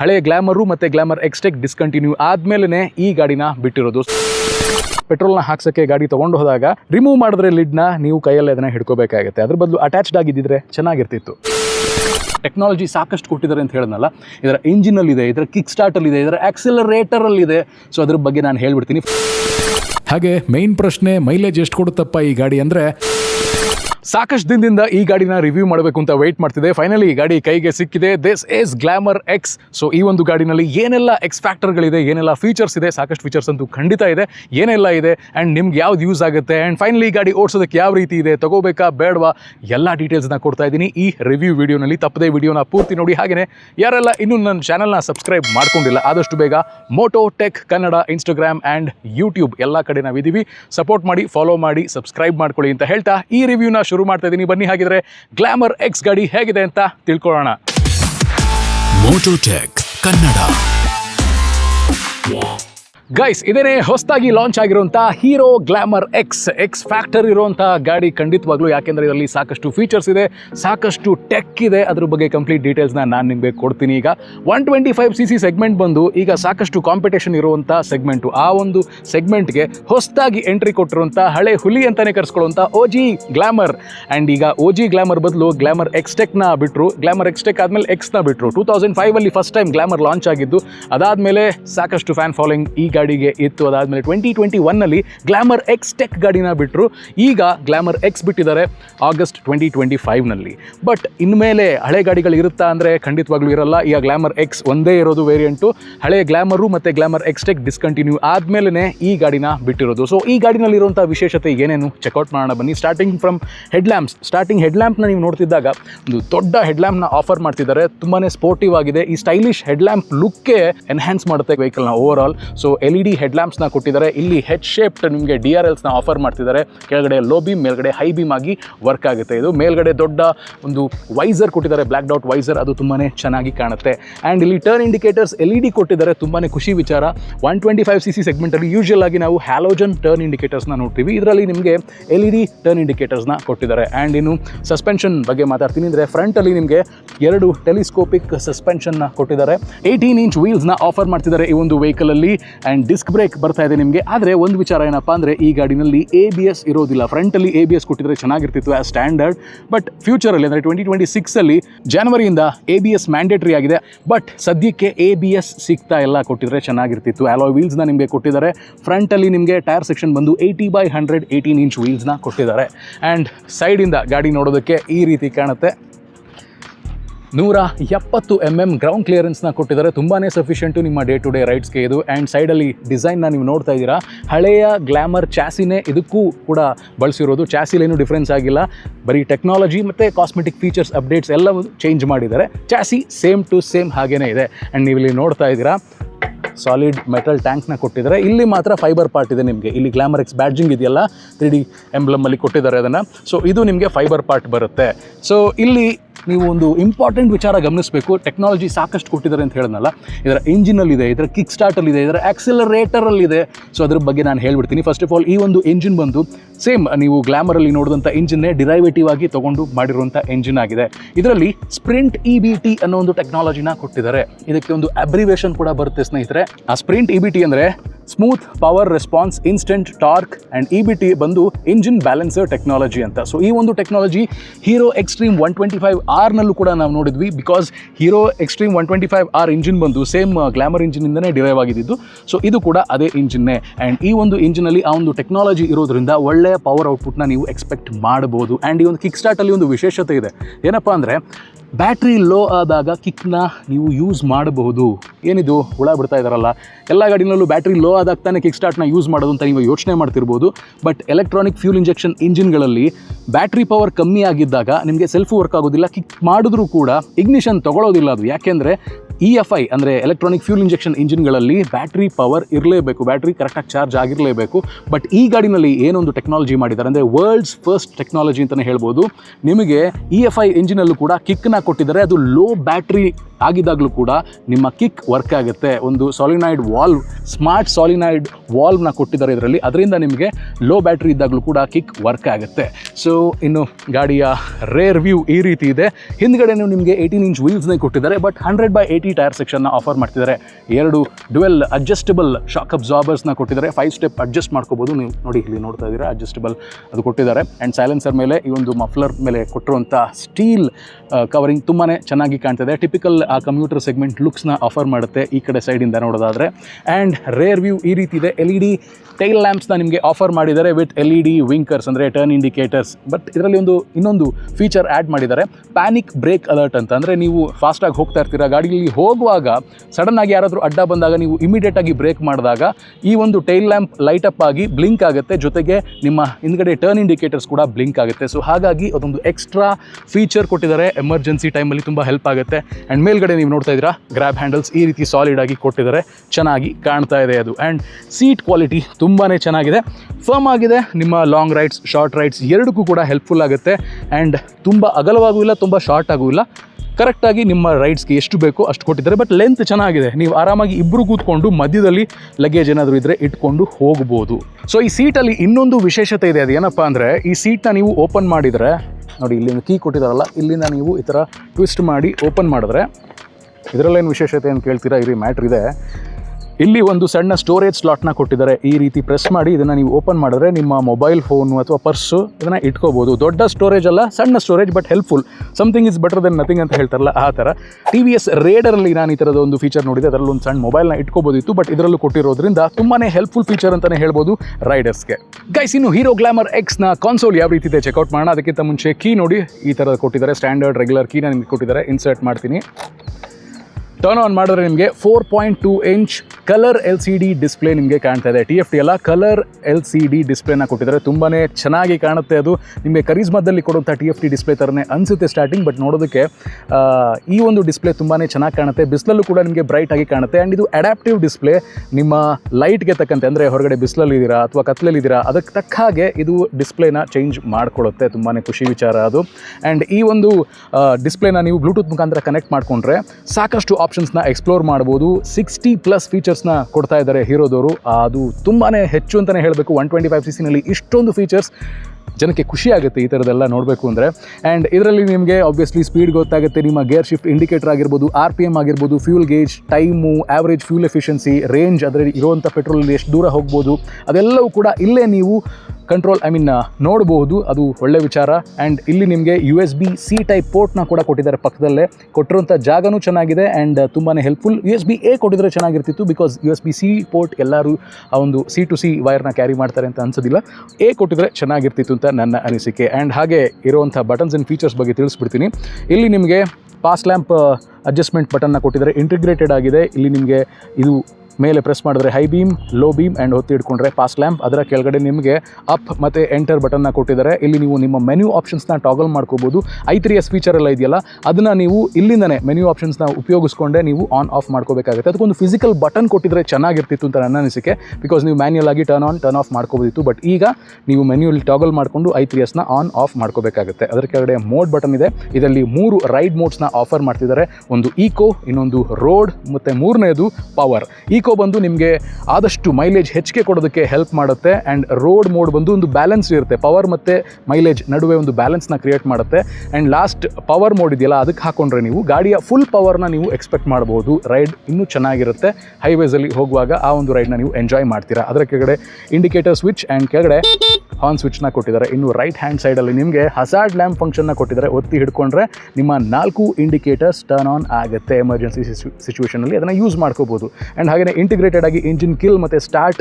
ಹಳೆ ಗ್ಲಾಮರು ಮತ್ತು glamour Xtec discontinue ಆದ್ಮೇಲೆ ಈ ಗಾಡಿನ ಬಿಟ್ಟಿರೋದು. ಪೆಟ್ರೋಲ್ನ ಹಾಕ್ಸೋಕ್ಕೆ ಗಾಡಿ ತೊಗೊಂಡು ಹೋದಾಗ ರಿಮೂವ್ ಮಾಡಿದ್ರೆ ಲಿಡ್ನ ನೀವು ಕೈಯಲ್ಲಿ ಅದನ್ನ ಹಿಡ್ಕೋಬೇಕಾಗುತ್ತೆ. ಅದ್ರ ಬದಲು ಅಟ್ಯಾಚ್ಡ್ ಆಗಿದ್ದಿದ್ರೆ ಚೆನ್ನಾಗಿರ್ತಿತ್ತು. ಟೆಕ್ನಾಲಜಿ ಸಾಕಷ್ಟು ಕೊಟ್ಟಿದ್ದಾರೆ ಅಂತ ಹೇಳಿದ್ನಲ್ಲ, ಇದರ ಇಂಜಿನಲ್ಲಿದೆ, ಇದರ ಕಿಕ್ ಸ್ಟಾರ್ಟಲ್ಲಿದೆ, ಇದರ ಆಕ್ಸಿಲರೇಟರಲ್ಲಿದೆ. ಸೊ ಅದ್ರ ಬಗ್ಗೆ ನಾನು ಹೇಳ್ಬಿಡ್ತೀನಿ. ಹಾಗೆ ಮೈನ್ ಪ್ರಶ್ನೆ ಮೈಲೇಜ್ ಎಷ್ಟು ಕೊಡುತ್ತಪ್ಪ ಈ ಗಾಡಿ ಅಂದರೆ ಸಾಕಷ್ಟು ದಿನದಿಂದ ಈ ಗಾಡಿನ ರಿವ್ಯೂ ಮಾಡಬೇಕು ಅಂತ ವೆಯ್ಟ್ ಮಾಡ್ತಿದೆ. ಫೈನಲಿ ಈ ಗಾಡಿ ಕೈಗೆ ಸಿಕ್ಕಿದೆ. This is Glamour X so ಈ ಒಂದು ಗಾಡಿನಲ್ಲಿ ಏನೆಲ್ಲ ಎಕ್ಸ್ ಫ್ಯಾಕ್ಟರ್ಗಳಿದೆ ಏನೆಲ್ಲ ಫೀಚರ್ಸ್ ಇದೆ, ಸಾಕಷ್ಟು ಫೀಚರ್ಸ್ ಅಂತೂ ಖಂಡಿತ ಇದೆ. ಏನೆಲ್ಲ ಇದೆ ಆ್ಯಂಡ್ ನಿಮ್ಗೆ ಯಾವ್ದು ಯೂಸ್ ಆಗುತ್ತೆ ಆ್ಯಂಡ್ ಫೈನಲಿ ಈ ಗಾಡಿ ಓಡಿಸೋದಕ್ಕೆ ಯಾವ ರೀತಿ ಇದೆ, ತಗೋಬೇಕಾ, ಬೇಡವಾ, ಎಲ್ಲ ಡೀಟೇಲ್ಸ್ನ ಕೊಡ್ತಾ ಇದ್ದೀನಿ. ಈ ರಿವ್ಯೂ ವಿಡಿಯೋನಲ್ಲಿ ತಪ್ಪದೇ ವಿಡಿಯೋನ ಪೂರ್ತಿ ನೋಡಿ. ಹಾಗೆಯೇ ಯಾರೆಲ್ಲ ಇನ್ನೂ ನನ್ನ ಚಾನಲ್ನ ಸಬ್ಸ್ಕ್ರೈಬ್ ಮಾಡ್ಕೊಂಡಿಲ್ಲ, ಆದಷ್ಟು ಬೇಗ Moto Tech Kannada Instagram and YouTube ಎಲ್ಲ ಕಡೆ ನಾವಿದ್ದೀವಿ. ಸಪೋರ್ಟ್ ಮಾಡಿ ಫಾಲೋ ಮಾಡಿ ಸಬ್ಸ್ಕ್ರೈಬ್ ಮಾಡ್ಕೊಳ್ಳಿ ಅಂತ ಹೇಳ್ತಾ ಈ ರಿವ್ಯೂನ ಮಾಡ್ತಾ ಇದ್ದೀನಿ ಬನ್ನಿ ಹಾಗಿದ್ರೆ ಗ್ಲಾಮರ್ ಎಕ್ಸ್ ಗಾಡಿ ಹೇಗಿದೆ ಅಂತ ತಿಳ್ಕೊಳ್ಳೋಣ. ಮೋಟೋಟೆಕ್ ಕನ್ನಡ ಗೈಸ್ ಇದೇನೇ ಹೊಸದಾಗಿ ಲಾಂಚ್ ಆಗಿರುವಂಥ Hero Glamour X X factor ಇರುವಂಥ ಗಾಡಿ ಖಂಡಿತವಾಗ್ಲೂ, ಯಾಕೆಂದರೆ ಇದರಲ್ಲಿ ಸಾಕಷ್ಟು ಫೀಚರ್ಸ್ ಇದೆ, ಸಾಕಷ್ಟು ಟೆಕ್ ಇದೆ. ಅದ್ರ ಬಗ್ಗೆ ಕಂಪ್ಲೀಟ್ ಡೀಟೇಲ್ಸ್ನ ನಾನು ನಿಮಗೆ ಕೊಡ್ತೀನಿ. ಈಗ one twenty five C C segment ಬಂದು, ಈಗ ಸಾಕಷ್ಟು ಕಾಂಪಿಟೇಷನ್ ಇರುವಂಥ ಸೆಗ್ಮೆಂಟು ಆ ಒಂದು ಸೆಗ್ಮೆಂಟ್ಗೆ ಹೊಸದಾಗಿ ಎಂಟ್ರಿ ಕೊಟ್ಟಿರುವಂಥ ಹಳೆ ಹುಲಿ ಅಂತಲೇ ಕರೆಸ್ಕೊಳ್ಳುವಂಥ ಓ ಜಿ ಗ್ಲಾಮರ್ ಆ್ಯಂಡ್ ಈಗ ಓ ಜಿ ಗ್ಲಾಮರ್ ಬದಲು ಗ್ಲಾಮರ್ ಎಕ್ಸ್ಟೆಕ್ನ ಬಿಟ್ಟರು ಗ್ಲಾಮರ್ ಎಕ್ಸ್ಟೆಕ್ ಆದಮೇಲೆ ಎಕ್ಸ್ನ ಬಿಟ್ಟರು ಟೂ ತೌಸಂಡ್ ಫೈವಲ್ಲಿ ಫಸ್ಟ್ ಟೈಮ್ ಗ್ಲಾಮರ್ ಲಾಂಚ್ ಆಗಿದ್ದು, ಅದಾದಮೇಲೆ ಸಾಕಷ್ಟು ಫ್ಯಾನ್ ಫಾಲೋಯಿಂಗ್ ಈ ಗಾಡಿಗೆ ಇತ್ತು ಅದಾದಮೇಲೆ ಟ್ವೆಂಟಿ ಟ್ವೆಂಟಿ ಒನ್ನಲ್ಲಿ ಗ್ಲಾಮರ್ ಎಕ್ಸ್ ಟೆಕ್ ಗಾಡಿನ ಬಿಟ್ಟರು ಈಗ ಗ್ಲಾಮರ್ ಎಕ್ಸ್ ಬಿಟ್ಟಿದ್ದಾರೆ ಆಗಸ್ಟ್ ಟ್ವೆಂಟಿ ಟ್ವೆಂಟಿ ಫೈವ್ನಲ್ಲಿ ಬಟ್ ಇನ್ಮೇಲೆ ಹಳೆ ಗಾಡಿಗಳು ಇರುತ್ತಾ ಅಂದರೆ ಖಂಡಿತವಾಗ್ಲೂ ಇರಲ್ಲ. ಈಗ ಗ್ಲಾಮರ್ ಎಕ್ಸ್ ಒಂದೇ ಇರೋದು ವೇರಿಯಂಟು ಹಳೆ ಗ್ಲಾಮರು ಮತ್ತು ಗ್ಲಾಮರ್ ಎಕ್ಸ್ ಟೆಕ್ ಡಿಸ್ಕಂಟಿನ್ಯೂ ಆದಮೇಲೆ ಈ ಗಾಡಿನ ಬಿಟ್ಟಿರೋದು. ಸೊ ಈ ಗಾಡಿನಲ್ಲಿರುವಂಥ ವಿಶೇಷತೆ ಏನೇನು? ಚೆಕ್ಔಟ್ ಮಾಡೋಣ ಬನ್ನಿ. ಸ್ಟಾರ್ಟಿಂಗ್ ಫ್ರಮ್ ಹೆಡ್ಲ್ಯಾಂಪ್ಸ್ ಸ್ಟಾರ್ಟಿಂಗ್ ಹೆಡ್ಲ್ಯಾಂಪ್ನ ನೀವು ನೋಡ್ತಿದ್ದಾಗ ಒಂದು ದೊಡ್ಡ ಹೆಡ್ಲ್ಯಾಂಪ್ನ ಆಫರ್ ಮಾಡ್ತಿದ್ದಾರೆ. ತುಂಬಾ ಸ್ಪೋರ್ಟಿವ್ ಆಗಿದೆ. ಈ ಸ್ಟೈಲಿಶ್ ಹೆಡ್ಲ್ಯಾಂಪ್ ಲುಕ್ಗೆ ಎನ್ಹ್ಯಾನ್ಸ್ ಮಾಡುತ್ತೆ ವೆಹಿಕಲ್ನ over all so L E D ಹೆಡ್ಲ್ಯಾಂಪ್ಸ್ನ ಕೊಟ್ಟಿದ್ದಾರೆ. ಇಲ್ಲಿ ಹೆಚ್ ಶೇಪ್ಡ್ ನಿಮಗೆ ಡಿ ಆರ್ ಎಲ್ಸ್ನ ಆಫರ್ ಮಾಡ್ತಿದ್ದಾರೆ. ಕೆಳಗಡೆ ಲೋ ಬೀಮ್, ಮೇಲ್ಗಡೆ ಹೈ ಬೀಮ್ ಆಗಿ ವರ್ಕ್ ಆಗುತ್ತೆ. ಇದು ಮೇಲ್ಗಡೆ ದೊಡ್ಡ ಒಂದು ವೈಸರ್ ಕೊಟ್ಟಿದ್ದಾರೆ. ಬ್ಲ್ಯಾಕ್ ಡಾಟ್ ವೈಸರ್, ಅದು ತುಂಬಾ ಚೆನ್ನಾಗಿ ಕಾಣುತ್ತೆ. ಆ್ಯಂಡ್ ಇಲ್ಲಿ turn indicators L E D ಕೊಟ್ಟಿದ್ದಾರೆ. ತುಂಬಾ ಖುಷಿ ವಿಚಾರ. One twenty five C C ಸೆಗ್ಮೆಂಟಲ್ಲಿ usual ಆಗಿ ನಾವು ಹ್ಯಾಲೋಜನ್ ಟರ್ನ್ ಇಂಡಿಕೇಟರ್ಸ್ನ ನೋಡ್ತೀವಿ. ಇದರಲ್ಲಿ ನಿಮಗೆ ಎಲ್ ಇ ಡಿ ಟರ್ನ್ ಇಂಡಿಕೇಟರ್ಸ್ನ ಕೊಟ್ಟಿದ್ದಾರೆ. ಆ್ಯಂಡ್ ಇನ್ನು ಸಸ್ಪೆನ್ಷನ್ ಬಗ್ಗೆ ಮಾತಾಡ್ತೀನಿ. ಅಂದರೆ ಫ್ರಂಟಲ್ಲಿ ನಿಮಗೆ ಎರಡು ಟೆಲಿಸ್ಕೋಪಿಕ್ ಸಸ್ಪೆನ್ಷನ್ನ ಕೊಟ್ಟಿದ್ದಾರೆ. ಏಯ್ಟೀನ್ ಇಂಚ್ ವೀಲ್ಸ್ನ ಆಫರ್ ಮಾಡ್ತಿದ್ದಾರೆ ಈ ಒಂದು ವೆಹಿಕಲಲ್ಲಿ. ಆ್ಯಂಡ್ ಡಿಸ್ಕ್ ಬ್ರೇಕ್ ಬರ್ತಾ ಇದೆ ನಿಮಗೆ. ಆದರೆ ಒಂದು ವಿಚಾರ ಏನಪ್ಪ ಅಂದರೆ ಈ ಗಾಡಿನಲ್ಲಿ ಎ ಬಿ ಎಸ್ ಇರೋದಿಲ್ಲ. ಫ್ರಂಟಲ್ಲಿ ಎ ಬಿ ಎಸ್ ಕೊಟ್ಟಿದ್ರೆ ಚೆನ್ನಾಗಿರ್ತಿತ್ತು ಆ್ಯಸ್ ಸ್ಟ್ಯಾಂಡರ್ಡ್ ಬಟ್ ಫ್ಯೂಚರಲ್ಲಿ ಅಂದರೆ ಟ್ವೆಂಟಿ ಟ್ವೆಂಟಿ ಸಿಕ್ಸಲ್ಲಿ ಜನವರಿಯಿಂದ ಎ ಬಿ ಎಸ್ ಮ್ಯಾಂಡೇಟ್ರಿ ಆಗಿದೆ. ಬಟ್ ಸದ್ಯಕ್ಕೆ ಎ ಬಿ ಎಸ್ ಸಿಗ್ತಾ ಎಲ್ಲ ಕೊಟ್ಟಿದ್ರೆ ಚೆನ್ನಾಗಿರ್ತಿತ್ತು. ಆಲೋ ವೀಲ್ಸ್ನ ನಿಮಗೆ ಕೊಟ್ಟಿದ್ದಾರೆ. ಫ್ರಂಟಲ್ಲಿ ನಿಮಗೆ ಟೈರ್ ಸೆಕ್ಷನ್ ಬಂದು eighty by hundred eighteen inch ವೀಲ್ಸ್ನ ಕೊಟ್ಟಿದ್ದಾರೆ. ಆ್ಯಂಡ್ ಸೈಡಿಂದ ಗಾಡಿ ನೋಡೋದಕ್ಕೆ ಈ ರೀತಿ ಕಾಣುತ್ತೆ. ನೂರ ಎಪ್ಪತ್ತು ಎಂ ಎಂ ಗ್ರೌಂಡ್ ಕ್ಲಿಯರೆನ್ಸ್ನ ಕೊಟ್ಟಿದ್ದಾರೆ. ತುಂಬಾ ಸಫಿಷಿಯೆಂಟು ನಿಮ್ಮ ಡೇ ಟು ಡೇ ರೈಡ್ಸ್ಗೆ ಇದು ಆ್ಯಂಡ್ ಸೈಡಲ್ಲಿ ಡಿಸೈನ್ನ ನೀವು ನೋಡ್ತಾ ಇದ್ದೀರಾ. ಹಳೆಯ ಗ್ಲಾಮರ್ ಚಾಸಿನೇ ಇದಕ್ಕೂ ಕೂಡ ಬಳಸಿರೋದು. ಚಾಸಿಲೇನು ಡಿಫ್ರೆನ್ಸ್ ಆಗಿಲ್ಲ. ಬರೀ ಟೆಕ್ನಾಲಜಿ ಮತ್ತು ಕಾಸ್ಮೆಟಿಕ್ ಫೀಚರ್ಸ್ ಅಪ್ಡೇಟ್ಸ್ ಎಲ್ಲವೂ ಚೇಂಜ್ ಮಾಡಿದ್ದಾರೆ. ಚಾಸಿ ಸೇಮ್ ಟು ಸೇಮ್ ಹಾಗೇ ಇದೆ. ಆ್ಯಂಡ್ ನೀವು ಇಲ್ಲಿ ನೋಡ್ತಾ ಇದ್ದೀರಾ ಸಾಲಿಡ್ ಮೆಟಲ್ ಟ್ಯಾಂಕ್ನ ಕೊಟ್ಟಿದ್ದಾರೆ. ಇಲ್ಲಿ ಮಾತ್ರ ಫೈಬರ್ ಪಾರ್ಟ್ ಇದೆ ನಿಮಗೆ. ಇಲ್ಲಿ ಗ್ಲಾಮರ್ ಎಕ್ಸ್ ಬ್ಯಾಡ್ಜಿಂಗ್ ಇದೆಯಲ್ಲ ತ್ರೀ ಡಿ ಎಂಬ್ಲಮಲ್ಲಿ ಕೊಟ್ಟಿದ್ದಾರೆ ಅದನ್ನು. ಸೊ ಇದು ನಿಮಗೆ ಫೈಬರ್ ಪಾರ್ಟ್ ಬರುತ್ತೆ. ಸೊ ಇಲ್ಲಿ ನೀವು ಒಂದು ಇಂಪಾರ್ಟೆಂಟ್ ವಿಚಾರ ಗಮನಿಸಬೇಕು. ಟೆಕ್ನಾಲಜಿ ಸಾಕಷ್ಟು ಕೊಟ್ಟಿದ್ದಾರೆ ಅಂತ ಹೇಳಿದ್ನಲ್ಲ. ಇದರ ಇಂಜಿನಲ್ಲಿದೆ ಇದರ ಕಿಕ್ ಸ್ಟಾರ್ಟಲ್ಲಿದೆ ಇದರ ಆಕ್ಸಿಲರೇಟರಲ್ಲಿದೆ ಸೊ ಅದ್ರ ಬಗ್ಗೆ ನಾನು ಹೇಳ್ಬಿಡ್ತೀನಿ. ಫಸ್ಟ್ ಆಫ್ ಆಲ್ ಈ ಒಂದು ಇಂಜಿನ್ ಬಂದು ಸೇಮ್ ನೀವು ಗ್ಲಾಮರಲ್ಲಿ ನೋಡಿದಂಥ ಇಂಜಿನ್ನೇ ಡಿರೈವೇಟಿವ್ ಆಗಿ ತೊಗೊಂಡು ಮಾಡಿರುವಂಥ ಇಂಜಿನ್ ಆಗಿದೆ. ಇದರಲ್ಲಿ ಸ್ಪ್ರಿಂಟ್ ಇ ಬಿ ಟಿ ಅನ್ನೋ ಒಂದು ಟೆಕ್ನಾಲಜಿನ ಕೊಟ್ಟಿದ್ದಾರೆ. ಇದಕ್ಕೆ ಒಂದು ಅಬ್ರಿವೇಷನ್ ಕೂಡ ಬರುತ್ತೆ, ಸ್ನೇಹಿತರೆ. ಆ ಸ್ಪ್ರಿಂಟ್ ಇ ಬಿ ಟಿ ಅಂದರೆ smooth power response, instant torque and E B T ಬಂದು ಇಂಜಿನ್ ಬ್ಯಾಲೆನ್ಸರ್ ಟೆಕ್ನಾಲಜಿ ಅಂತ. ಸೊ ಈ ಒಂದು technology Hero Xtreme one twenty five ಆರ್ನಲ್ಲೂ ಕೂಡ ನಾವು ನೋಡಿದ್ವಿ because Hero Xtreme one twenty five R engine ಬಂದು same Glamour ಇಂಜಿನಿಂದನೇ ಡಿರೈವ್ ಆಗಿದ್ದು. ಸೊ ಇದು ಕೂಡ ಅದೇ ಇಂಜಿನ್ನೇ. ಆ್ಯಂಡ್ ಈ ಒಂದು ಇಂಜಿನಲ್ಲಿ ಆ ಒಂದು ಟೆಕ್ನಾಲಜಿ ಇರೋದ್ರಿಂದ ಒಳ್ಳೆಯ ಪವರ್ ಔಟ್ಪುಟ್ನ ನೀವು ಎಕ್ಸ್ಪೆಕ್ಟ್ ಮಾಡಬಹುದು ಆ್ಯಂಡ್ ಈ ಒಂದು ಕಿಕ್ ಸ್ಟಾರ್ಟಲ್ಲಿ ಒಂದು ವಿಶೇಷತೆ ಇದೆ. ಏನಪ್ಪ ಅಂದರೆ ಬ್ಯಾಟ್ರಿ ಲೋ ಆದಾಗ ಕಿಕ್ನ ನೀವು ಯೂಸ್ ಮಾಡಬಹುದು. ಏನಿದು? ಹುಳ ಬಿಡ್ತಾ ಇದ್ದಾರಲ್ಲ ಎಲ್ಲ ಗಾಡಿನಲ್ಲೂ ಬ್ಯಾಟ್ರಿ ಲೋ ಆದಾಗ ತಾನೇ ಕಿಕ್ ಸ್ಟಾರ್ಟ್ನ ಯೂಸ್ ಮಾಡೋದು ಅಂತ ನೀವು ಯೋಚನೆ ಮಾಡ್ತಿರ್ಬೋದು. ಬಟ್ ಎಲೆಕ್ಟ್ರಾನಿಕ್ ಫ್ಯೂಲ್ ಇಂಜೆಕ್ಷನ್ ಇಂಜಿನ್ಗಳಲ್ಲಿ ಬ್ಯಾಟ್ರಿ ಪವರ್ ಕಮ್ಮಿ ಆಗಿದ್ದಾಗ ನಿಮಗೆ ಸೆಲ್ಫ್ ವರ್ಕ್ ಆಗೋದಿಲ್ಲ. ಕಿಕ್ ಮಾಡಿದ್ರೂ ಕೂಡ ಇಗ್ನಿಷನ್ ತೊಗೊಳೋದಿಲ್ಲ ಅದು. ಯಾಕೆಂದರೆ ಇ ಎಫ್ ಐ ಅಂದರೆ ಎಲೆಕ್ಟ್ರಾನಿಕ್ ಫ್ಯೂಲ್ ಇಂಜೆಕ್ಷನ್ ಇಂಜಿನ್ಗಳಲ್ಲಿ ಬ್ಯಾಟ್ರಿ ಪವರ್ ಇರಲೇಬೇಕು. ಬ್ಯಾಟ್ರಿ ಕರೆಕ್ಟಾಗಿ ಚಾರ್ಜ್ ಆಗಿರಲೇಬೇಕು. ಬಟ್ ಈ ಗಾಡಿನಲ್ಲಿ ಏನೊಂದು ಟೆಕ್ನಾಲಜಿ ಮಾಡಿದ್ದಾರೆ ಅಂದರೆ ವರ್ಲ್ಡ್ಸ್ ಫಸ್ಟ್ ಟೆಕ್ನಾಲಜಿ ಅಂತಲೇ ಹೇಳ್ಬೋದು. ನಿಮಗೆ ಇ ಎಫ್ ಐ ಇಂಜಿನಲ್ಲೂ ಕೂಡ ಕಿಕ್ಕನ್ನ ಕೊಟ್ಟಿದ್ದಾರೆ. ಅದು ಲೋ ಬ್ಯಾಟ್ರಿ ಆಗಿದ್ದಾಗಲೂ ಕೂಡ ನಿಮ್ಮ ಕಿಕ್ ವರ್ಕ್ ಆಗುತ್ತೆ. ಒಂದು ಸಾಲಿನಾಯ್ಡ್ ವಾಲ್ವ್ ಸ್ಮಾರ್ಟ್ ಸಾಲಿನಾಯ್ಡ್ ವಾಲ್ವ್ನ ಕೊಟ್ಟಿದ್ದಾರೆ ಇದರಲ್ಲಿ. ಅದರಿಂದ ನಿಮಗೆ ಲೋ ಬ್ಯಾಟ್ರಿ ಇದ್ದಾಗಲೂ ಕೂಡ ಕಿಕ್ ವರ್ಕ್ ಆಗುತ್ತೆ. ಸೊ ಇನ್ನು ಗಾಡಿಯ ರೇರ್ ವ್ಯೂ ಈ ರೀತಿ ಇದೆ. ಹಿಂದ್ಗಡೆನೂ ನಿಮಗೆ ಏಯ್ಟೀನ್ ಇಂಚ್ ವೀಲ್ಸ್ನೇ ಕೊಟ್ಟಿದ್ದಾರೆ but hundred by eighty tyre ಸೆಕ್ಷನ್ನ offer ಮಾಡ್ತಿದ್ದಾರೆ. ಎರಡು ಡುವೆಲ್ ಅಡ್ಜಸ್ಟಬಲ್ ಶಾಕ್ ಅಬ್ಸಾರ್ಬರ್ಸ್ನ ಕೊಟ್ಟಿದ್ದಾರೆ. ಫೈವ್ ಸ್ಟೆಪ್ ಅಡ್ಜಸ್ಟ್ ಮಾಡ್ಕೋಬೋದು. ನೀವು ನೋಡಿ, ಇಲ್ಲಿ ನೋಡ್ತಾ ಇದ್ದೀರಾ ಅಡ್ಜಸ್ಟಬಲ್ ಅದು ಕೊಟ್ಟಿದ್ದಾರೆ. ಆ್ಯಂಡ್ ಸೈಲೆನ್ಸರ್ ಮೇಲೆ ಈ ಒಂದು ಮಫ್ಲರ್ ಮೇಲೆ ಕೊಟ್ಟಿರುವಂಥ ಸ್ಟೀಲ್ ಕವರಿಂಗ್ ತುಂಬಾ ಚೆನ್ನಾಗಿ ಕಾಣ್ತಿದೆ ಟಿಪಿಕಲ್ ಆ ಕಂಪ್ಯೂಟರ್ ಸೆಗ್ಮೆಂಟ್ ಲುಕ್ಸ್ನ ಆಫರ್ ಮಾಡುತ್ತೆ ಈ ಕಡೆ ಸೈಡಿಂದ ನೋಡೋದಾದರೆ. ಆ್ಯಂಡ್ ರೇರ್ ವ್ಯೂ ಈ ರೀತಿ ಇದೆ. ಎಲ್ ಇ ಡಿ ಟೈಲ್ ಲ್ಯಾಂಪ್ಸ್ನ ನಿಮಗೆ ಆಫರ್ ಮಾಡಿದ್ದಾರೆ with L E D winkers ಅಂದರೆ ಟರ್ನ್ ಇಂಡಿಕೇಟರ್ಸ್ ಬಟ್ ಇದರಲ್ಲಿ ಒಂದು ಇನ್ನೊಂದು ಫೀಚರ್ ಆ್ಯಡ್ ಮಾಡಿದ್ದಾರೆ. ಪ್ಯಾನಿಕ್ ಬ್ರೇಕ್ ಅಲರ್ಟ್ ಅಂತ ಅಂದರೆ ನೀವು ಫಾಸ್ಟಾಗಿ ಹೋಗ್ತಾ ಇರ್ತೀರಾ, ಗಾಡಿಯಲ್ಲಿ ಹೋಗುವಾಗ ಸಡನ್ ಆಗಿ ಯಾರಾದರೂ ಅಡ್ಡ ಬಂದಾಗ ನೀವು ಇಮಿಡಿಯೇಟ್ ಆಗಿ ಬ್ರೇಕ್ ಮಾಡಿದಾಗ ಈ ಒಂದು ಟೈಲ್ ಲ್ಯಾಂಪ್ ಲೈಟ್ ಅಪ್ ಆಗಿ ಬ್ಲಿಂಕ್ ಆಗುತ್ತೆ. ಜೊತೆಗೆ ನಿಮ್ಮ ಹಿಂದ್ಗಡೆ ಟರ್ನ್ ಇಂಡಿಕೇಟರ್ಸ್ ಕೂಡ ಬ್ಲಿಂಕ್ ಆಗುತ್ತೆ. ಸೊ ಹಾಗಾಗಿ ಅದೊಂದು ಎಕ್ಸ್ಟ್ರಾ ಫೀಚರ್ ಕೊಟ್ಟಿದ್ದಾರೆ. ಎಮರ್ಜೆನ್ಸಿ ಟೈಮಲ್ಲಿ ತುಂಬ ಹೆಲ್ಪ್ ಆಗುತ್ತೆ. ಆ್ಯಂಡ್ ಮೇಲ್ಗಡೆ ನೀವು ನೋಡ್ತಾ ಇದ್ದೀರಾ? ಗ್ರ್ಯಾಬ್ ಹ್ಯಾಂಡಲ್ಸ್ ಈ ರೀತಿ ಸಾಲಿಡ್ ಆಗಿ ಕೊಟ್ಟಿದ್ದಾರೆ. ಚೆನ್ನಾಗಿ ಕಾಣ್ತಾ ಇದೆ ಅದು. ಆ್ಯಂಡ್ ಸೀಟ್ ಕ್ವಾಲಿಟಿ ತುಂಬಾ ಚೆನ್ನಾಗಿದೆ. ಫರ್ಮ್ ಆಗಿದೆ. ನಿಮ್ಮ ಲಾಂಗ್ ರೈಡ್ಸ್ ಶಾರ್ಟ್ ರೈಡ್ಸ್ ಎರಡಕ್ಕೂ ಕೂಡ ಹೆಲ್ಪ್ಫುಲ್ ಆಗುತ್ತೆ. ಆ್ಯಂಡ್ ತುಂಬ ಅಗಲವಾಗೂ ಇಲ್ಲ, ತುಂಬ ಶಾರ್ಟ್ ಆಗೂ ಇಲ್ಲ. ಕರೆಕ್ಟಾಗಿ ನಿಮ್ಮ ರೈಡ್ಸ್ಗೆ ಎಷ್ಟು ಬೇಕೋ ಅಷ್ಟು ಕೊಟ್ಟಿದ್ದಾರೆ. ಬಟ್ ಲೆಂತ್ ಚೆನ್ನಾಗಿದೆ. ನೀವು ಆರಾಮಾಗಿ ಇಬ್ಬರು ಕೂತ್ಕೊಂಡು ಮಧ್ಯದಲ್ಲಿ ಲಗೇಜ್ ಏನಾದರೂ ಇದ್ದರೆ ಇಟ್ಕೊಂಡು ಹೋಗ್ಬೋದು. ಸೊ ಈ ಸೀಟಲ್ಲಿ ಇನ್ನೊಂದು ವಿಶೇಷತೆ ಇದೆ. ಅದು ಏನಪ್ಪ ಅಂದರೆ, ಈ ಸೀಟ್ನ ನೀವು ಓಪನ್ ಮಾಡಿದರೆ, ನೋಡಿ ಇಲ್ಲಿ ಕೀ ಕೊಟ್ಟಿದ್ದಾರಲ್ಲ, ಇಲ್ಲಿಂದ ನೀವು ಈ ಥರ ಟ್ವಿಸ್ಟ್ ಮಾಡಿ ಓಪನ್ ಮಾಡಿದ್ರೆ ಇದರಲ್ಲೇನು ವಿಶೇಷತೆ ಅಂತ ಕೇಳ್ತೀರಾ? ಇರಿ, ಮ್ಯಾಟ್ರ್ ಇದೆ. ಇಲ್ಲಿ ಒಂದು ಸಣ್ಣ ಸ್ಟೋರೇಜ್ ಸ್ಲಾಟ್ನ ಕೊಟ್ಟಿದ್ದಾರೆ. ಈ ರೀತಿ ಪ್ರೆಸ್ ಮಾಡಿ ಇದನ್ನು ನೀವು ಓಪನ್ ಮಾಡಿದ್ರೆ ನಿಮ್ಮ ಮೊಬೈಲ್ ಫೋನು ಅಥವಾ ಪರ್ಸು ಇದನ್ನು ಇಟ್ಕೋಬೋದು. ದೊಡ್ಡ ಸ್ಟೋರೇಜ್ ಅಲ್ಲ, ಸಣ್ಣ storage but helpful something is better than nothing ಅಂತ ಹೇಳ್ತಾರಲ್ಲ ಆ ಥರ. ಟಿ ವಿ ಎಸ್ ರೇಡರಲ್ಲಿ ನಾನು ಈ ಥರದ ಒಂದು ಫೀಚರ್ ನೋಡಿದೆ ಅದರಲ್ಲಿ ಒಂದು ಸಣ್ಣ ಮೊಬೈಲ್ನ ಇಟ್ಕೋಬೋದಿತ್ತು ಬಟ್ ಇದರಲ್ಲೂ ಕೊಟ್ಟಿರೋದ್ರಿಂದ ತುಂಬಾ ಹೆಲ್ಪ್ಫುಲ್ ಫೀಚರ್ ಅಂತಲೇ ಹೇಳ್ಬೋದು ರೈಡರ್ಸ್ಗೆ ಗೈಸ್ ಇನ್ನು ಹೀರೋ ಗ್ಲಾಮರ್ ಎಕ್ಸ್ನ ಕಾನ್ಸೋಲ್ ಯಾವ ರೀತಿ ಇದೆ? ಚೆಕ್ಔಟ್ ಮಾಡೋಣ. ಅದಕ್ಕಿಂತ ಮುಂಚೆ ಕೀ ನೋಡಿ ಈ ಥರ ಕೊಟ್ಟಿದ್ದಾರೆ. ಸ್ಟ್ಯಾಂಡರ್ಡ್ ರೆಗ್ಯುಲರ್ ಕೀನ ನಿಮಗೆ ಕೊಟ್ಟಿದ್ದಾರೆ. ಇನ್ಸರ್ಟ್ ಮಾಡ್ತೀನಿ. ಟರ್ನ್ ಆನ್ ಮಾಡಿದ್ರೆ ನಿಮಗೆ four point two inch colour L C D display ನಿಮಗೆ ಕಾಣ್ತಾ ಇದೆ. ಟಿ ಎಫ್ ಟಿ ಎಲ್ಲ ಕಲರ್ ಎಲ್ ಸಿ ಡಿ ಡಿಸ್ಪ್ಲೇನ ಕೊಟ್ಟಿದ್ದಾರೆ. ತುಂಬಾ ಚೆನ್ನಾಗಿ ಕಾಣುತ್ತೆ ಅದು. ನಿಮಗೆ ಕರೀಸ್ಮದಲ್ಲಿ ಕೊಡುವಂಥ ಟಿ ಎಫ್ ಟಿ ಡಿಸ್ಪ್ಲೇ ಥರನೇ ಅನಿಸುತ್ತೆ ಸ್ಟಾರ್ಟಿಂಗ್ ಬಟ್ ನೋಡೋದಕ್ಕೆ ಈ ಒಂದು ಡಿಸ್ಪ್ಲೇ ತುಂಬಾ ಚೆನ್ನಾಗಿ ಕಾಣುತ್ತೆ. ಬಿಸಿಲಲ್ಲೂ ಕೂಡ ನಿಮಗೆ ಬ್ರೈಟ್ ಆಗಿ ಕಾಣುತ್ತೆ. ಆ್ಯಂಡ್ ಇದು ಅಡ್ಯಾಪ್ಟಿವ್ ಡಿಸ್ಪ್ಲೇ ನಿಮ್ಮ ಲೈಟ್ಗೆ ತಕ್ಕಂತೆ, ಅಂದರೆ ಹೊರಗಡೆ ಬಿಸಿಲಲ್ಲಿದ್ದೀರಾ ಅಥವಾ ಕತ್ಲಲ್ಲಿದ್ದೀರಾ ಅದಕ್ಕೆ ತಕ್ಕ ಹಾಗೆ ಇದು ಡಿಸ್ಪ್ಲೇನ ಚೇಂಜ್ ಮಾಡಿಕೊಡುತ್ತೆ ತುಂಬಾ ಖುಷಿ ವಿಚಾರ ಅದು. ಆ್ಯಂಡ್ ಈ ಒಂದು ಡಿಸ್ಪ್ಲೇನ ನೀವು ಬ್ಲೂಟೂತ್ ಮುಖಾಂತರ ಕನೆಕ್ಟ್ ಮಾಡಿಕೊಂಡ್ರೆ ಸಾಕಷ್ಟು ಆಪ್ಷನ್ಸ್ನ ಎಕ್ಸ್ಪ್ಲೋರ್ ಮಾಡ್ಬೋದು. ಸಿಕ್ಸ್ಟಿ ಪ್ಲಸ್ ಫೀಚರ್ಸ್ನ ಕೊಡ್ತಾ ಇದ್ದಾರೆ ಹೀರೋದವರು. ಅದು ತುಂಬಾ ಹೆಚ್ಚು ಅಂತಲೇ ಹೇಳಬೇಕು. ಒನ್ ಟ್ವೆಂಟಿ ಫೈವ್ ಸಿ ಸಿನಲ್ಲಿ ಇಷ್ಟೊಂದು ಫೀಚರ್ಸ್ ಜನಕ್ಕೆ ಖುಷಿ ಆಗುತ್ತೆ ಈ ಥರದ್ದೆಲ್ಲ ನೋಡಬೇಕು ಅಂದರೆ. ಆ್ಯಂಡ್ ಇದರಲ್ಲಿ ನಿಮಗೆ ಆಬ್ವಿಯಸ್ಲಿ ಸ್ಪೀಡ್ ಗೊತ್ತಾಗುತ್ತೆ, ನಿಮ್ಮ ಗೇರ್ ಶಿಫ್ಟ್ ಇಂಡಿಕೇಟರ್ ಆಗಿರ್ಬೋದು ಆರ್ ಪಿ ಎಂ ಆಗಿರ್ಬೋದು fuel gauge time average fuel efficiency range ಅದರಲ್ಲಿ ಇರುವಂಥ ಪೆಟ್ರೋಲಲ್ಲಿ ಎಷ್ಟು ದೂರ ಹೋಗ್ಬೋದು, ಅದೆಲ್ಲವೂ ಕೂಡ ಇಲ್ಲೇ ನೀವು ಕಂಟ್ರೋಲ್ ಐ ಮೀನ್ ನೋಡಬಹುದು ಅದು ಒಳ್ಳೆ ವಿಚಾರ. ಆ್ಯಂಡ್ ಇಲ್ಲಿ ನಿಮಗೆ U S B C type ಪೋರ್ಟ್ನ ಕೂಡ ಕೊಟ್ಟಿದ್ದಾರೆ ಪಕ್ಕದಲ್ಲೇ. ಕೊಟ್ಟಿರುವಂಥ ಜಾಗನೂ ಚೆನ್ನಾಗಿದೆ ಆ್ಯಂಡ್ ತುಂಬಾ helpful U S B A ಕೊಟ್ಟಿದ್ರೆ ಚೆನ್ನಾಗಿರ್ತಿತ್ತು because U S B C port ಎಲ್ಲರೂ ಆ ಒಂದು ಸಿ ಟು ಸಿ ವೈರ್ನ ಕ್ಯಾರಿ ಮಾಡ್ತಾರೆ ಅಂತ ಅನ್ಸೋದಿಲ್ಲ. ಎ ಕೊಟ್ಟಿದ್ರೆ ಚೆನ್ನಾಗಿರ್ತಿತ್ತು. ಅಂತ ನನ್ನ ಅನಿಸಿಕೆ. ಆ್ಯಂಡ್ ಹಾಗೆ ಇರುವಂಥ ಬಟನ್ಸ್ ಆ್ಯಂಡ್ ಫೀಚರ್ಸ್ ಬಗ್ಗೆ ತಿಳಿಸ್ಬಿಡ್ತೀನಿ. ಇಲ್ಲಿ ನಿಮಗೆ ಪಾಸ್ ಲ್ಯಾಂಪ್ ಅಡ್ಜಸ್ಟ್ಮೆಂಟ್ ಬಟನ್ನ ಕೊಟ್ಟಿದ್ದಾರೆ. ಇಂಟಿಗ್ರೇಟೆಡ್ ಆಗಿದೆ. ಇಲ್ಲಿ ನಿಮಗೆ ಇದು ಮೇಲೆ ಪ್ರೆಸ್ ಮಾಡಿದ್ರೆ high beam low beam and ಹೊತ್ತಿ ಇಟ್ಕೊಂಡ್ರೆ ಪಾಸ್ ಲ್ಯಾಂಪ್ ಅದರ ಕೆಳಗಡೆ ನಿಮಗೆ ಅಪ್ ಮತ್ತು ಎಂಟರ್ ಬಟನ್ನ ಕೊಟ್ಟಿದ್ದಾರೆ. ಇಲ್ಲಿ ನೀವು ನಿಮ್ಮ ಮೆನ್ಯೂ ಆಪ್ಷನ್ಸ್ನ ಟಾಗಲ್ ಮಾಡ್ಕೋಬೋದು. ಐ ತ್ರೀ ಎಸ್ ಫೀಚರ್ ಎಲ್ಲ ಇದೆಯಲ್ಲ, ಅದನ್ನು ನೀವು ಇಲ್ಲಿಂದನೇ ಮೆನ್ಯೂ ಆಪ್ಷನ್ಸ್ನ ಉಪಯೋಗಿಸ್ಕೊಂಡೆ ನೀವು ಆನ್ ಆಫ್ ಮಾಡ್ಕೋಬೇಕಾಗುತ್ತೆ. ಅದಕ್ಕೊಂದು ಫಿಸಿಕಲ್ ಬಟನ್ ಕೊಟ್ಟಿದ್ರೆ ಚೆನ್ನಾಗಿರ್ತಿತ್ತು ಅಂತ ನನ್ನ ಅನಿಸಿಕೆ. ಬಿಕಾಸ್ ನೀವು ಮ್ಯಾನ್ಯಲ್ ಆಗಿ ಟರ್ನ್ ಆನ್ ಟರ್ನ್ ಆಫ್ ಮಾಡ್ಕೋಬೋದಿತ್ತು. ಬಟ್ ಈಗ ನೀವು ಮೆನ್ಯೂಲಿ ಟಾಗಲ್ ಮಾಡಿಕೊಂಡು ಐ ತ್ರೀ ಎಸ್ನ ಆನ್ ಆಫ್ ಮಾಡ್ಕೋಬೇಕಾಗುತ್ತೆ. ಅದರ ಕೆಳಗಡೆ ಮೋಡ್ ಬಟನ್ ಇದೆ. ಇದರಲ್ಲಿ ಮೂರು ರೈಡ್ ಮೋಡ್ಸ್ನ ಆಫರ್ ಮಾಡ್ತಿದ್ದಾರೆ. ಒಂದು ಈಕೋ ಇನ್ನೊಂದು ರೋಡ್ ಮತ್ತು ಮೂರನೇದು ಪವರ್ ಈಕೋ ಬಂದು ನಿಮಗೆ ಆದಷ್ಟು ಮೈಲೇಜ್ ಹೆಚ್ಚಿಗೆ ಕೊಡೋದಕ್ಕೆ ಹೆಲ್ಪ್ ಮಾಡುತ್ತೆ. ಆ್ಯಂಡ್ ರೋಡ್ ಮೋಡ್ ಬಂದು ಒಂದು ಬ್ಯಾಲೆನ್ಸ್ ಇರುತ್ತೆ. ಪವರ್ ಮತ್ತು ಮೈಲೇಜ್ ನಡುವೆ ಒಂದು ಬ್ಯಾಲೆನ್ಸ್ನ ಕ್ರಿಯೇಟ್ ಮಾಡುತ್ತೆ. ಆ್ಯಂಡ್ ಲಾಸ್ಟ್ ಪವರ್ ಮೋಡ್ ಇದೆಯಲ್ಲ, ಅದಕ್ಕೆ ಹಾಕೊಂಡ್ರೆ ನೀವು ಗಾಡಿಯ ಫುಲ್ ಪವರ್ನ ನೀವು ಎಕ್ಸ್ಪೆಕ್ಟ್ ಮಾಡ್ಬೋದು. ರೈಡ್ ಇನ್ನೂ ಚೆನ್ನಾಗಿರುತ್ತೆ. ಹೈವೇಸಲ್ಲಿ ಹೋಗುವಾಗ ಆ ಒಂದು ರೈಡ್ನ ನೀವು ಎಂಜಾಯ್ ಮಾಡ್ತೀರಾ. ಅದರ ಕೆಳಗಡೆ ಇಂಡಿಕೇಟರ್ ಸ್ವಿಚ್ ಆ್ಯಂಡ್ ಕೆಳಗಡೆ ಹಾನ್ ಸ್ವಿಚ್ನ ಕೊಟ್ಟಿದ್ದಾರೆ. ಇನ್ನು ರೈಟ್ ಹ್ಯಾಂಡ್ ಸೈಡಲ್ಲಿ ನಿಮಗೆ ಹಸಾಡ್ ಲ್ಯಾಂಪ್ ಫಂಕ್ಷನ್ನ ಕೊಟ್ಟಿದ್ದಾರೆ. ಒತ್ತಿ ಹಿಡ್ಕೊಂಡ್ರೆ ನಿಮ್ಮ ನಾಲ್ಕು ಇಂಡಿಕೇಟರ್ಸ್ ಟರ್ನ್ ಆನ್ ಆಗುತ್ತೆ. ಎಮರ್ಜೆನ್ಸಿ ಸಿಚುವೇಷನಲ್ಲಿ ಅದನ್ನು ಯೂಸ್ ಮಾಡ್ಕೋಬೋದು. ಆ್ಯಂಡ್ ಹಾಗೆಯೇ ಇಂಟಿಗ್ರೇಟೆಡ್ ಆಗಿ ಇಂಜಿನ್ ಕಿಲ್ ಮತ್ತು ಸ್ಟಾರ್ಟ್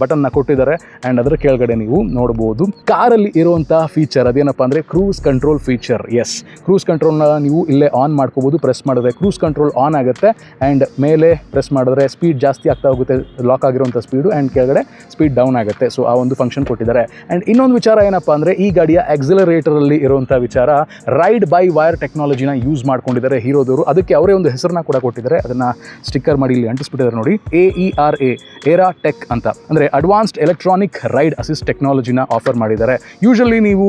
ಬಟನ್ನ ಕೊಟ್ಟಿದ್ದಾರೆ. ಆ್ಯಂಡ್ ಅದರ ಕೆಳಗಡೆ ನೀವು ನೋಡಬಹುದು ಕಾರಲ್ಲಿ ಇರುವಂಥ ಫೀಚರ್ ಅದೇನಪ್ಪ ಅಂದರೆ cruise control feature S cruise ಕಂಟ್ರೋಲ್ನ ನೀವು ಇಲ್ಲೇ ಆನ್ ಮಾಡ್ಕೋಬೋದು ಪ್ರೆಸ್ ಮಾಡಿದ್ರೆ ಕ್ರೂಸ್ ಕಂಟ್ರೋಲ್ ಆನ್ ಆಗುತ್ತೆ. ಆ್ಯಂಡ್ ಮೇಲೆ ಪ್ರೆಸ್ ಮಾಡಿದ್ರೆ ಸ್ಪೀಡ್ ಜಾಸ್ತಿ ಆಗ್ತಾ ಹೋಗುತ್ತೆ ಲಾಕ್ ಆಗಿರುವಂಥ ಸ್ಪೀಡು ಆ್ಯಂಡ್ ಕೆಳಗಡೆ ಸ್ಪೀಡ್ ಡೌನ್ ಆಗುತ್ತೆ. ಸೊ ಆ ಒಂದು ಫಂಕ್ಷನ್ ಕೊಟ್ಟಿದ್ದಾರೆ. ಆ್ಯಂಡ್ ಇನ್ನೊಂದು ವಿಚಾರ ಏನಪ್ಪ ಅಂದರೆ ಈ ಗಾಡಿಯ ಆಕ್ಸಿಲರೇಟರಲ್ಲಿ ಇರುವಂಥ ವಿಚಾರ ರೈಡ್ ಬೈ ವೈರ್ ಟೆಕ್ನಾಲಜಿನ ಯೂಸ್ ಮಾಡ್ಕೊಂಡಿದ್ದಾರೆ ಹೀರೋದವರು. ಅದಕ್ಕೆ ಅವರೇ ಒಂದು ಹೆಸರನ್ನ ಕೂಡ ಕೊಟ್ಟಿದ್ದಾರೆ. ಅದನ್ನು ಸ್ಟಿಕ್ಕರ್ ಮಾಡಿ ಇಲ್ಲಿ ಅಂಟಿಸ್ಬಿಟ್ಟಿದ್ದಾರೆ ನೋಡಿ. ನೋಡಿ A E R A era tech ಅಂತ. ಅಂದರೆ ಅಡ್ವಾನ್ಸ್ಡ್ ಎಲೆಕ್ಟ್ರಾನಿಕ್ ರೈಡ್ ಅಸಿಸ್ಟ್ ಟೆಕ್ನಾಲಜಿನ ಆಫರ್ ಮಾಡಿದ್ದಾರೆ. ಯೂಶಲಿ ನೀವು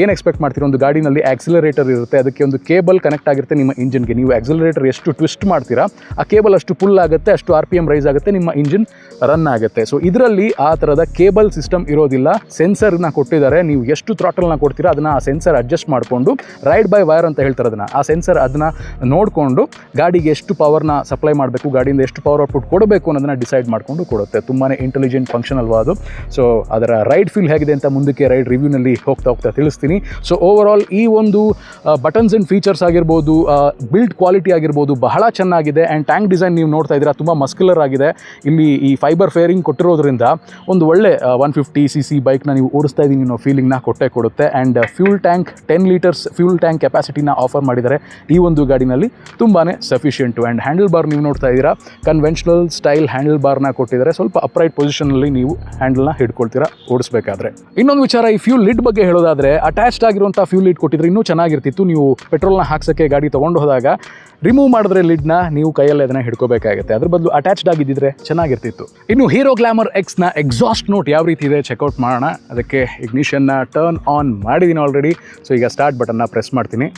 ಏನು ಎಕ್ಸ್ಪೆಕ್ಟ್ ಮಾಡ್ತೀರೋ? ಒಂದು ಗಾಡಿನಲ್ಲಿ ಆಕ್ಸಿಲರೇಟರ್ ಇರುತ್ತೆ, ಅದಕ್ಕೆ ಒಂದು ಕೇಬಲ್ ಕನೆಕ್ಟ್ ಆಗಿರುತ್ತೆ ನಿಮ್ಮ ಇಂಜಿನ್ಗೆ ನೀವು ಆಕ್ಸಿಲರೇಟರ್ ಎಷ್ಟು ಟ್ವಿಸ್ಟ್ ಮಾಡ್ತೀರಾ, ಆ ಕೇಬಲ್ ಅಷ್ಟು ಪುಲ್ ಆಗುತ್ತೆ, ಅಷ್ಟು ಆರ್ ಪಿ ಎಂ ರೈಸ್ ಆಗುತ್ತೆ, ನಿಮ್ಮ ಇಂಜಿನ್ ರನ್ ಆಗುತ್ತೆ. ಸೊ ಇದರಲ್ಲಿ ಆ ಥರದ ಕೇಬಲ್ ಸಿಸ್ಟಮ್ ಇರೋದಿಲ್ಲ. ಸೆನ್ಸರ್ನ ಕೊಟ್ಟಿದ್ದಾರೆ. ನೀವು ಎಷ್ಟು ಥ್ರಾಟಲ್ನ ಕೊಡ್ತೀರಾ, ಅದನ್ನು ಆ ಸೆನ್ಸರ್ ಅಡ್ಜಸ್ಟ್ ಮಾಡಿಕೊಂಡು ರೈಡ್ ಬೈ ವೈರ್ ಅಂತ ಹೇಳ್ತಾರೆ ಅದನ್ನು. ಆ ಸೆನ್ಸರ್ ಅದನ್ನು ನೋಡಿಕೊಂಡು, ಗಾಡಿಗೆ ಎಷ್ಟು ಪವರ್ನ ಸಪ್ಲೈ ಮಾಡಬೇಕು, ಗಾಡಿಯಿಂದ ಎಷ್ಟು ಪವರ್ ಔಟ್ಪುಟ್ ಕೊಡಬೇಕು ಅನ್ನೋದನ್ನ ಡಿಸೈಡ್ ಮಾಡಿಕೊಂಡು ಕೊಡುತ್ತೆ. ತುಂಬಾ ಇಂಟೆಲಿಜೆಂಟ್ ಫಂಕ್ಷನ್ ಅಲ್ವಾ ಅದು. ಸೊ ಅದರ ರೈಡ್ ಫೀಲ್ ಹೇಗಿದೆ ಅಂತ ಮುಂದಕ್ಕೆ ರೈಡ್ ರಿವ್ಯೂನಲ್ಲಿ ಹೋಗ್ತಾ ಹೋಗ್ತಾ ತಿಳಿಸ್ತೀನಿ. ಸೊ ಓವರ್ ಈ ಒಂದು ಬಟನ್ಸ್ ಅಂಡ್ ಫೀಚರ್ಸ್ ಆಗಿರ್ಬೋದು ಬಿಲ್ಡ್ ಕ್ವಾಲಿಟಿ ಆಗಿರ್ಬೋದು ಬಹಳ ಚೆನ್ನಾಗಿದೆ. ಆ್ಯಂಡ್ ಟ್ಯಾಂಕ್ ಡಿಸೈನ್ ನೀವು ನೋಡ್ತಾ ಇದ್ದೀರಾ, ತುಂಬ ಮಸ್ಕ್ಯುಲರ್ ಆಗಿದೆ. ಇಲ್ಲಿ ಈ ಫೈಬರ್ ಫೇರಿಂಗ್ ಕೊಟ್ಟಿರೋದ್ರಿಂದ ಒಂದು ಒಳ್ಳೆ ಒನ್ ಫಿಫ್ಟಿ ಸಿ ಸಿ ಬೈಕ್ನ ನೀವು ಓಡಿಸ್ತಾ ಇದ್ದೀನಿ ಅನ್ನೋ ಫೀಲಿಂಗ್ನ ಕೊಟ್ಟೆ ಕೊಡುತ್ತೆ. And fuel tank ten litres fuel tank ಕೆಪಾಸಿಟಿನ offer ಮಾಡಿದ್ದಾರೆ ಈ ಒಂದು ಗಾಡಿನಲ್ಲಿ. ತುಂಬಾ ಸಫಿಷಿಯೆಂಟು ಆ್ಯಂಡ್ ಹ್ಯಾಂಡಲ್ ಬಾರ್ ನೀವು ನೋಡ್ತಾ ಇದ್ದೀರಾ ಕನ್ವೆನ್ಷನಲ್ ಸ್ಟೈಲ್ ಹ್ಯಾಂಡಲ್ ಬಾರ್ನ ಕೊಟ್ಟಿದ್ದಾರೆ. ಸ್ವಲ್ಪ ಅಪ್ರೈಟ್ ಪೊಸಿಷನಲ್ಲಿ ನೀವು ಹ್ಯಾಂಡಲ್ನ ಹಿಡ್ಕೊಳ್ತೀರಾ, ಓಡಿಸಬೇಕಾದ್ರೆ. ಇನ್ನೊಂದು ವಿಚಾರ, ಈ ಫ್ಯೂಲ್ ಲಿಡ್ ಬಗ್ಗೆ ಹೇಳೋದಾದ್ರೆ ಅಟ್ಯಾಚ್ಡ್ ಆಗಿರುವಂಥ ಫ್ಯೂಲ್ ಲಿಡ್ ಕೊಟ್ಟಿದ್ರೆ ಇನ್ನೂ ಚೆನ್ನಾಗಿರ್ತಿತ್ತು. ನೀವು ಪೆಟ್ರೋಲ್ನ ಹಾಕ್ಸೋಕ್ಕೆ ಗಾಡಿ ತೊಗೊಂಡು ಹೋದಾಗ ರಿಮೂವ್ ಮಾಡಿದ್ರೆ ಲಿಡ್ನ ನೀವು ಕೈಯಲ್ಲಿ ಅದನ್ನ ಹಿಡ್ಕೋಬೇಕಾಗುತ್ತೆ. ಅದ್ರ ಬದಲು ಅಟ್ಯಾಚ್ಡ್ ಆಗಿದ್ದಿದ್ರೆ ಚೆನ್ನಾಗಿರ್ತಿತ್ತು. ಇನ್ನು ಹೀರೋ ಗ್ಲಾಮರ್ ಎಕ್ಸ್ನ ಎಕ್ಸಾಸ್ಟ್ ನೋಟ್ ಯಾವ ರೀತಿ ಇದೆ ಚೆಕ್ಔಟ್ ಮಾಡೋಣ. ಅದಕ್ಕೆ ಇಗ್ನಿಷನ್ನ ಟರ್ನ್ ಆನ್ ಮಾಡಿದ್ದೀನಿ ಆಲ್ರೆಡಿ ಸೊ ಈಗ ಸ್ಟಾರ್ಟ್ ಬಟನ್ನ ಪ್ರೆಸ್ ಮಾಡ್ತೀನಿ.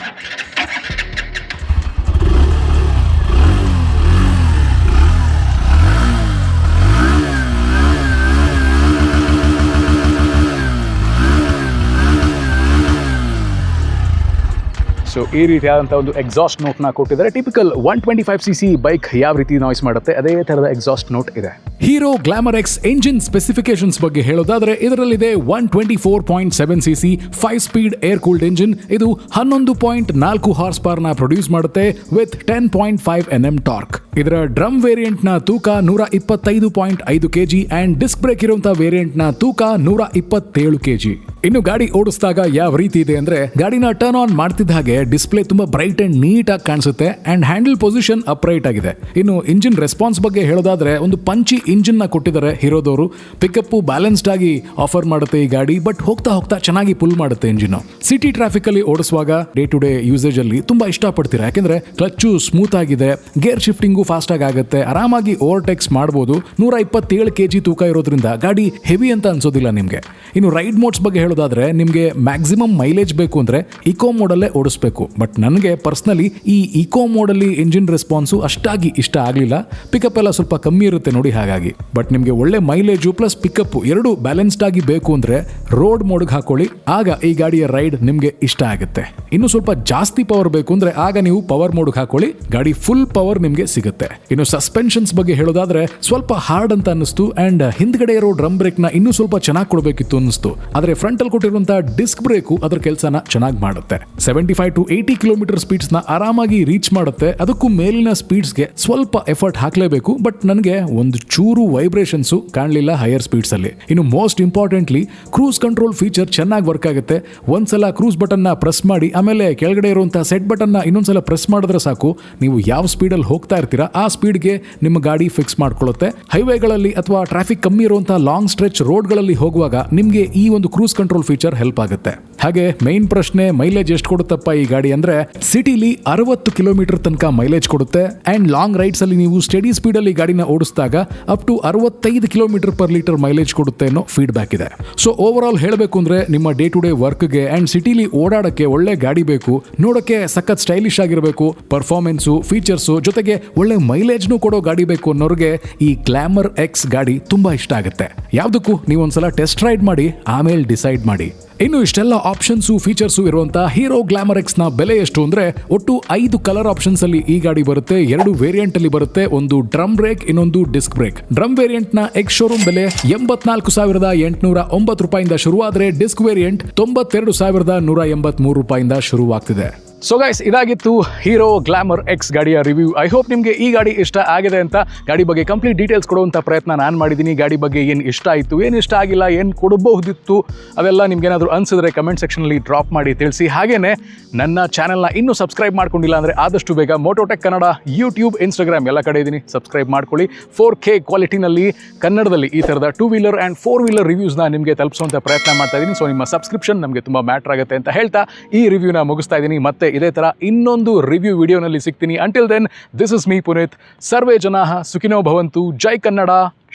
ಈ ರೀತಿಯಾದಂಥ ಒಂದು ಎಕ್ಸಾಸ್ಟ್ ನೋಟ್ನ ಕೊಟ್ಟಿದ್ದಾರೆ. Typical one twenty five C C bike ಯಾವ ರೀತಿ ನಾಯ್ಸ್ ಮಾಡುತ್ತೆ? ಅದೇ ಥರದ ಎಕ್ಸಾಸ್ಟ್ ನೋಟ್ ಇದೆ. Hero Glamour X engine specifications ಬಗ್ಗೆ ಹೇಳೋದಾದ್ರೆ, ಇದರಲ್ಲಿದೆ one twenty four point seven C C five speed air cooled engine ಇದು ಹನ್ನೊಂದು ಪಾಯಿಂಟ್ ನಾಲ್ಕು ಹಾರ್ಸ್ ಪಾರ್ನ ಪ್ರೊಡ್ಯೂಸ್ ಮಾಡುತ್ತೆ with ten point five N M torque ಇದರ ಡ್ರಮ್ ವೇರಿಯಂಟ್ನ ತೂಕ ನೂರ ಇಪ್ಪತ್ತೈದು ಪಾಯಿಂಟ್ ಐದು ಕೆಜಿ ಅಂಡ್ ಡಿಸ್ಕ್ ಬ್ರೇಕ್ ಇರುವಂತಹ ವೇರಿಯಂಟ್ನ ತೂಕ ನೂರ ಇಪ್ಪತ್ತೇಳು ಕೆಜಿ ಇನ್ನು ಗಾಡಿ ಓಡಿಸಿದಾಗ ಯಾವ ರೀತಿ ಇದೆ ಅಂದ್ರೆ, ಗಾಡಿನ ಟರ್ನ್ ಆನ್ ಮಾಡ್ತಿದ್ದ ಹಾಗೆ ಡಿಸ್ಪ್ಲೇ ತುಂಬಾ ಬ್ರೈಟ್ ಅಂಡ್ ನೀಟ್ ಆಗಿ ಕಾಣಿಸುತ್ತೆ ಅಂಡ್ ಹ್ಯಾಂಡಲ್ ಪೊಸಿಷನ್ ಅಪ್ರೈಟ್ ಆಗಿದೆ. ಇನ್ನು ಇಂಜಿನ್ ರೆಸ್ಪಾನ್ಸ್ ಬಗ್ಗೆ ಹೇಳೋದಾದ್ರೆ ಒಂದು ಪಂಚಿ ಇಂಜಿನ್ನ ಕೊಟ್ಟಿದ್ದಾರೆ ಹೀರೋದವರು. ಪಿಕಪ್ ಬ್ಯಾಲೆನ್ಸ್ಡ್ ಆಗಿ ಆಫರ್ ಮಾಡುತ್ತೆ ಈ ಗಾಡಿ ಬಟ್ ಹೋಗ್ತಾ ಹೋಗ್ತಾ ಚೆನ್ನಾಗಿ ಪುಲ್ ಮಾಡುತ್ತೆ ಇಂಜಿನ್ ಸಿಟಿ ಟ್ರಾಫಿಕ್ ಅಲ್ಲಿ ಓಡಿಸುವಾಗ ಡೇ ಟು ಡೇ ಯೂಸೇಜ್ ಅಲ್ಲಿ ತುಂಬಾ ಇಷ್ಟಪಡ್ತೀರಾ? ಯಾಕಂದ್ರೆ ಕ್ಲಚ್ಚು ಸ್ಮೂತ್ ಆಗಿದೆ ಗೇರ್ ಶಿಫ್ಟಿಂಗು ಫಾಸ್ಟ್ ಆಗಿ ಆಗುತ್ತೆ, ಆರಾಮಾಗಿ ಓವರ್ಟೆಕ್ಸ್ ಮಾಡಬಹುದು ನೂರ ಇಪ್ಪತ್ತೇಳು ಕೆಜಿ ತೂಕ ಇರೋದ್ರಿಂದ ಗಾಡಿ ಹೆವಿ ಅಂತ ಅನ್ಸೋದಿಲ್ಲ ನಿಮಗೆ. ಇನ್ನು ರೈಡ್ ಮೋಡ್ಸ್ ಬಗ್ಗೆ ಹೇಳೋದಾದ್ರೆ ನಿಮಗೆ ಮ್ಯಾಕ್ಸಿಮಮ್ ಮೈಲೇಜ್ ಬೇಕು ಅಂದ್ರೆ ಇಕೋ ಮೋಡಲ್ಲೇ ಓಡಿಸ್ಬೇಕು. ಬಟ್ ನನಗೆ ಪರ್ಸ್ನಲಿ ಈ ಇಕೋ ಮೋಡಲ್ಲಿ ಇಂಜಿನ್ ರೆಸ್ಪಾನ್ಸು ಅಷ್ಟಾಗಿ ಇಷ್ಟ ಆಗಲಿಲ್ಲ. ಪಿಕಪ್ ಎಲ್ಲ ಸ್ವಲ್ಪ ಕಮ್ಮಿ ಇರುತ್ತೆ ನೋಡಿ ಹಾಗಾಗಿ. ಬಟ್ ನಿಮಗೆ ಒಳ್ಳೆ ಮೈಲೇಜು ಪ್ಲಸ್ ಪಿಕಪ್ ಎರಡು ಬ್ಯಾಲೆನ್ಸ್ಡ್ ಆಗಿ ಬೇಕು ಅಂದ್ರೆ ರೋಡ್ ಮೋಡ್ಗೆ ಹಾಕೊಳ್ಳಿ. ಆಗ ಈ ಗಾಡಿಯ ರೈಡ್ ನಿಮಗೆ ಇಷ್ಟ ಆಗುತ್ತೆ. ಇನ್ನು ಸ್ವಲ್ಪ ಜಾಸ್ತಿ ಪವರ್ ಬೇಕು ಅಂದ್ರೆ ಆಗ ನೀವು ಪವರ್ ಮೋಡ್ಗೆ ಹಾಕೊಳ್ಳಿ. ಗಾಡಿ ಫುಲ್ ಪವರ್ ನಿಮಗೆ ಸಿಗುತ್ತೆ. ಇನ್ನು ಸಸ್ಪೆನ್ಷನ್ಸ್ ಬಗ್ಗೆ ಹೇಳೋದಾದ್ರೆ ಸ್ವಲ್ಪ ಹಾರ್ಡ್ ಅಂತ ಅನ್ನಿಸ್ತು ಅಂಡ್ ಹಿಂದ್ಗಡೆ ಇರೋ ಡ್ರಮ್ ಬ್ರೇಕ್ನ ಇನ್ನೂ ಸ್ವಲ್ಪ ಚೆನ್ನಾಗಿ ಕೊಡಬೇಕಿತ್ತು ಅನಿಸ್ತು ಆದ್ರೆ ಫ್ರಂಟ್ ಅಲ್ಲಿ ಕೊಟ್ಟಿರುವಂತಹ ಡಿಸ್ಕ್ ಬ್ರೇಕು ಅದರ ಕೆಲಸನ ಚೆನ್ನಾಗಿ ಮಾಡುತ್ತೆ. Seventy five to eighty kilometre ಸ್ಪೀಡ್ಸ್ನ ಆರಾಮಾಗಿ ರೀಚ್ ಮಾಡುತ್ತೆ. ಅದಕ್ಕೂ ಮೇಲಿನ ಸ್ಪೀಡ್ಸ್ಗೆ ಸ್ವಲ್ಪ ಎಫರ್ಟ್ ಹಾಕಲೇಬೇಕು. ಬಟ್ ನನಗೆ ಒಂದು ಚೂರು ವೈಬ್ರೇಷನ್ಸು ಕಾಣಲಿಲ್ಲ ಹೈಯರ್ ಸ್ಪೀಡ್ಸಲ್ಲಿ. ಇನ್ನು most importantly cruise control feature ಚೆನ್ನಾಗಿ ವರ್ಕ್ ಆಗುತ್ತೆ. ಒಂದ್ಸಲ ಕ್ರೂಸ್ ಬಟನ್ನ ಪ್ರೆಸ್ ಮಾಡಿ, ಆಮೇಲೆ ಕೆಳಗಡೆ ಇರುವಂತಹ ಸೆಟ್ ಬಟನ್ನ ಇನ್ನೊಂದ್ಸಲ ಪ್ರೆಸ್ ಮಾಡಿದ್ರೆ ಸಾಕು. ನೀವು ಯಾವ ಸ್ಪೀಡಲ್ಲಿ ಹೋಗ್ತಾ ಇರ್ತೀರಾ, ಆ ಸ್ಪೀಡ್ಗೆ ನಿಮ್ಮ ಗಾಡಿ ಫಿಕ್ಸ್ ಮಾಡ್ಕೊಳ್ಳುತ್ತೆ ಹೈವೇಗಳಲ್ಲಿ ಅಥವಾ ಟ್ರಾಫಿಕ್ ಕಮ್ಮಿ ಇರುವಂತಹ ಲಾಂಗ್ ಸ್ಟ್ರೆಚ್ ರೋಡ್ಗಳಲ್ಲಿ ಹೋಗುವಾಗ ನಿಮಗೆ ಈ ಒಂದು ಕ್ರೂಸ್ ಕಂಟ್ರೋಲ್ ಫೀಚರ್ ಹೆಲ್ಪ್ ಆಗುತ್ತೆ. ಹಾಗೆ ಮೈನ್ ಪ್ರಶ್ನೆ ಮೈಲೇಜ್ ಎಷ್ಟು ಕೊಡುತ್ತಪ್ಪ ಈ ಗಾಡಿ ಅಂದ್ರೆ ಸಿಟಿಲಿ ಅರವತ್ತು ಕಿಲೋಮೀಟರ್ ತನಕ ಮೈಲೇಜ್ ಕೊಡುತ್ತೆ. ಅಂಡ್ ಲಾಂಗ್ ರೈಡ್ಸ್ ಅಲ್ಲಿ ನೀವು ಸ್ಟಡಿ ಸ್ಪೀಡ್ ಅಲ್ಲಿ ಗಾಡಿನ ಓಡಿಸಿದಾಗ ಅಪ್ ಟು ಅರವತ್ತೈದು ಕಿಲೋಮೀಟರ್ ಪರ್ ಲೀಟರ್ ಮೈಲೇಜ್ ಕೊಡುತ್ತೆ ಅನ್ನೋ ಫೀಡ್ಬ್ಯಾಕ್ ಇದೆ. ಸೊ ಓವರ್ ಆಲ್ ಹೇಳಬೇಕು ಅಂದ್ರೆ ನಿಮ್ಮ ಡೇ ಟು ಡೇ ವರ್ಕ್ಗೆ ಅಂಡ್ ಸಿಟಿಲಿ ಓಡಾಡಕ್ಕೆ ಒಳ್ಳೆ ಗಾಡಿ ಬೇಕು, ನೋಡಕ್ಕೆ ಸಖತ್ ಸ್ಟೈಲಿಶ್ ಆಗಿರಬೇಕು ಪರ್ಫಾರ್ಮೆನ್ಸು ಫೀಚರ್ಸು ಜೊತೆಗೆ ಒಳ್ಳೆ ಮೈಲೇಜ್ನು ಕೊಡೋ ಗಾಡಿ ಬೇಕು ಅನ್ನೋರಿಗೆ ಈ ಗ್ಲಾಮರ್ ಎಕ್ಸ್ ಗಾಡಿ ತುಂಬಾ ಇಷ್ಟ ಆಗುತ್ತೆ. ಯಾವುದಕ್ಕೂ ನೀವೊಂದ್ಸಲ ಟೆಸ್ಟ್ ರೈಡ್ ಮಾಡಿ, ಆಮೇಲೆ ಡಿಸೈಡ್ ಮಾಡಿ. ಇನ್ನು ಇಷ್ಟೆಲ್ಲ ಆಪ್ಷನ್ಸು ಫೀಚರ್ಸು ಇರುವಂತಹ ಹೀರೋ ಗ್ಲಾಮರ್ ಎಕ್ಸ್ನ ಬೆಲೆ ಎಷ್ಟು ಅಂದ್ರೆ ಒಟ್ಟು ಐದು ಕಲರ್ ಆಪ್ಷನ್ಸ್ ಅಲ್ಲಿ ಈ ಗಾಡಿ ಬರುತ್ತೆ, ಎರಡು ವೇರಿಯಂಟ್ ಅಲ್ಲಿ ಬರುತ್ತೆ, ಒಂದು ಡ್ರಮ್ ಬ್ರೇಕ್ ಇನ್ನೊಂದು ಡಿಸ್ಕ್ ಬ್ರೇಕ್ ಡ್ರಮ್ ವೇರಿಯಂಟ್ನ ಎಕ್ಸ್ ಶೋರೂಮ್ ಬೆಲೆ ಎಂಬತ್ನಾಲ್ಕು ಸಾವಿರದ ಎಂಟುನೂರ ಒಂಬತ್ತು ರೂಪಾಯಿಂದ ಶುರುವಾದರೆ ಡಿಸ್ಕ್ ವೇರಿಯಂಟ್ ತೊಂಬತ್ತೆರಡು ಸಾವಿರದ ನೂರ ಎಂಬತ್ಮೂರು ರೂಪಾಯಿಂದ ಶುರುವಾಗ್ತಿದೆ. ಸೊ ಗೈಸ್ ಇದಾಗಿತ್ತು ಹೀರೋ ಗ್ಲಾಮರ್ ಎಕ್ಸ್ ಗಾಡಿಯ ರಿವ್ಯೂ ಐ ಹೋಪ್ ನಿಮಗೆ ಈ ಗಾಡಿ ಇಷ್ಟ ಆಗಿದೆ ಅಂತ ಗಾಡಿ ಬಗ್ಗೆ ಕಂಪ್ಲೀಟ್ ಡೀಟೇಲ್ಸ್ ಕೊಡುವಂಥ ಪ್ರಯತ್ನ ನಾನು ಮಾಡಿದ್ದೀನಿ ಗಾಡಿ ಬಗ್ಗೆ ಏನು ಇಷ್ಟ ಆಯಿತು, ಏನು ಇಷ್ಟ ಆಗಿಲ್ಲ, ಏನು ಕೊಡಬಹುದಿತ್ತು ಅವೆಲ್ಲ ನಿಮ್ಗೆ ಏನಾದರೂ ಅನಿಸಿದ್ರೆ ಕಮೆಂಟ್ ಸೆಕ್ಷನಲ್ಲಿ ಡ್ರಾಪ್ ಮಾಡಿ ತಿಳಿಸಿ. ಹಾಗೆಯೇ ನನ್ನ ಚಾನಲ್ನ ಇನ್ನೂ ಸಬ್ಸ್ಕ್ರೈಬ್ ಮಾಡ್ಕೊಂಡಿಲ್ಲ ಅಂದರೆ ಆದಷ್ಟು ಬೇಗ ಮೋಟೋಟೆಕ್ ಕನ್ನಡ ಯೂಟ್ಯೂಬ್ ಇನ್ಸ್ಟಾಗ್ರಾಮ್ ಎಲ್ಲ ಕಡೆ ಇದ್ದೀನಿ ಸಬ್ಸ್ಕ್ರೈಬ್ ಮಾಡ್ಕೊಳ್ಳಿ. ಫೋರ್ ಕೆ ಕ್ವಾಲಿಟಿನಲ್ಲಿ ಕನ್ನಡದಲ್ಲಿ ಈ ಥರದ two wheeler and four wheeler ರಿವ್ಯೂಸ್ನ ನಿಮಗೆ ತಲುಪಿಸುವಂಥ ಪ್ರಯತ್ನ ಮಾಡ್ತಾ ಇದ್ದೀನಿ ಸೊ ನಿಮ್ಮ ಸಬ್ಸ್ಕ್ರಿಪ್ಷನ್ ನಮಗೆ ತುಂಬ ಮ್ಯಾಟ್ರ್ ಆಗುತ್ತೆ ಅಂತ ಹೇಳ್ತಾ ಈ ರಿವ್ಯೂನ ಮುಗಿಸ್ತಾ ಇದ್ದೀನಿ ಮತ್ತೆ ಇದೇ ಥರ ಇನ್ನೊಂದು ರಿವ್ಯೂ ವಿಡಿಯೋನಲ್ಲಿ ಸಿಗ್ತೀನಿ. Until then this is me Puneeth ಸರ್ವೇ ಜನ, ಸುಖಿನೋ ಭವಂತು. ಜೈ ಕನ್ನಡ,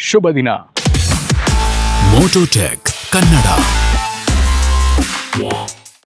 ಶುಭ ದಿನ. ಮೋಟೋಟೆಕ್ ಕನ್ನಡ